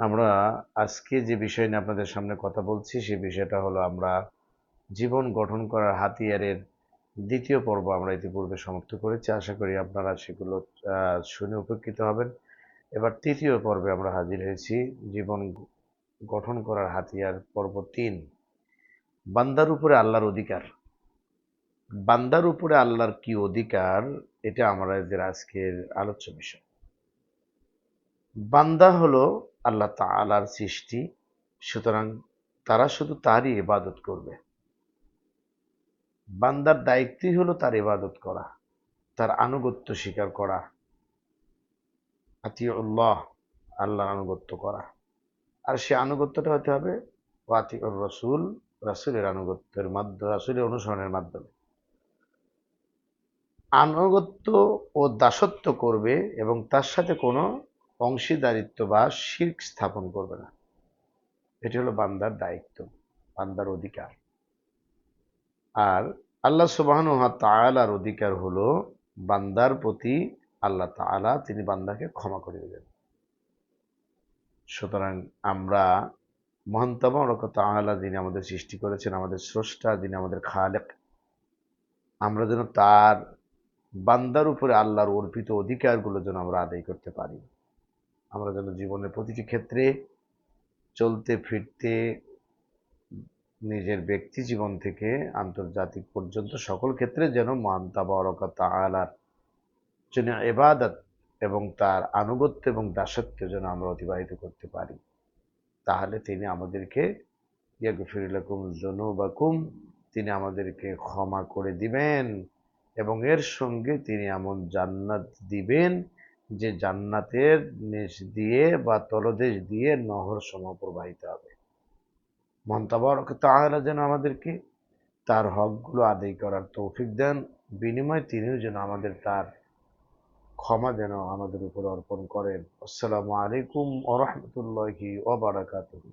আমরা আজকে যে বিষয় নিয়ে আপনাদের সামনে কথা বলছি সে বিষয়টা হলো আমরা জীবন গঠন করার হাতিয়ারের দ্বিতীয় পর্ব আমরা ইতিপূর্বে সমাপ্ত করেছি। আশা করি আপনারা সেগুলো শুনে উপকৃত হবেন। এবার তৃতীয় পর্বে আমরা হাজির হয়েছি জীবন গঠন করার হাতিয়ার পর্ব তিন। বান্দার উপরে আল্লাহর অধিকার। বান্দার উপরে আল্লাহর কি অধিকার, এটা আমাদের আজকের আলোচ্য বিষয়। বান্দা হলো আল্লাহ তাআলার সৃষ্টি, সুতরাং তারা শুধু তারই ইবাদত করবে। বান্দার দায়িত্বই হলো তার ইবাদত করা, তার আনুগত্য স্বীকার করা, আতিউল্লাহ, আল্লাহর আনুগত্য করা। আর সে আনুগত্যটা হতে হবে ওয়াতিউর রসুল, রাসুলের আনুগত্যের মাধ্যমে, রাসুলের অনুসরণের মাধ্যমে। আনুগত্য ও দাসত্ব করবে এবং তার সাথে কোনো অংশীদারিত্ব বা শির্ক স্থাপন করবে না। এটি হলো বান্দার দায়িত্ব, বান্দার অধিকার। আর আল্লাহ সুবাহন তাআলার অধিকার হলো বান্দার প্রতি আল্লাহ তাআলা, তিনি বান্দাকে ক্ষমা করে দেবেন। সুতরাং আমরা মহান্তম তাআলা যিনি আমাদের সৃষ্টি করেছেন, আমাদের স্রষ্টা, যিনি আমাদের খালেক, আমরা যেন তার বান্দার উপরে আল্লাহর অর্পিত অধিকারগুলো যেন আমরা আদায় করতে পারি। আমরা যেন জীবনের প্রতিটি ক্ষেত্রে চলতে, ফিরতে, নিজের ব্যক্তি জীবন থেকে আন্তর্জাতিক পর্যন্ত সকল ক্ষেত্রে যেন মহান তাবারক তাআলার জন্য এবাদত এবং তার আনুগত্য এবং দাসত্ব যেন আমরা অতিবাহিত করতে পারি। তাহলে তিনি আমাদেরকে ইয়াগফিরুলাকুম যুনুবাকুম, তিনি আমাদেরকে ক্ষমা করে দিবেন এবং এর সঙ্গে তিনি এমন জান্নাত দিবেন যে জান্নাতের নিচ দিয়ে বা তলদেশ দিয়ে নহর সম প্রবাহিত হবে। মন্তাবরক তাহলে যেন আমাদেরকে তার হকগুলো আদায় করার তৌফিক দেন, বিনিময়ে তিনিও যেন আমাদের তার ক্ষমা যেন আমাদের উপর অর্পণ করেন। আসসালামু আলাইকুম ওরহমতুল্লাহি ওবারাকাতুহু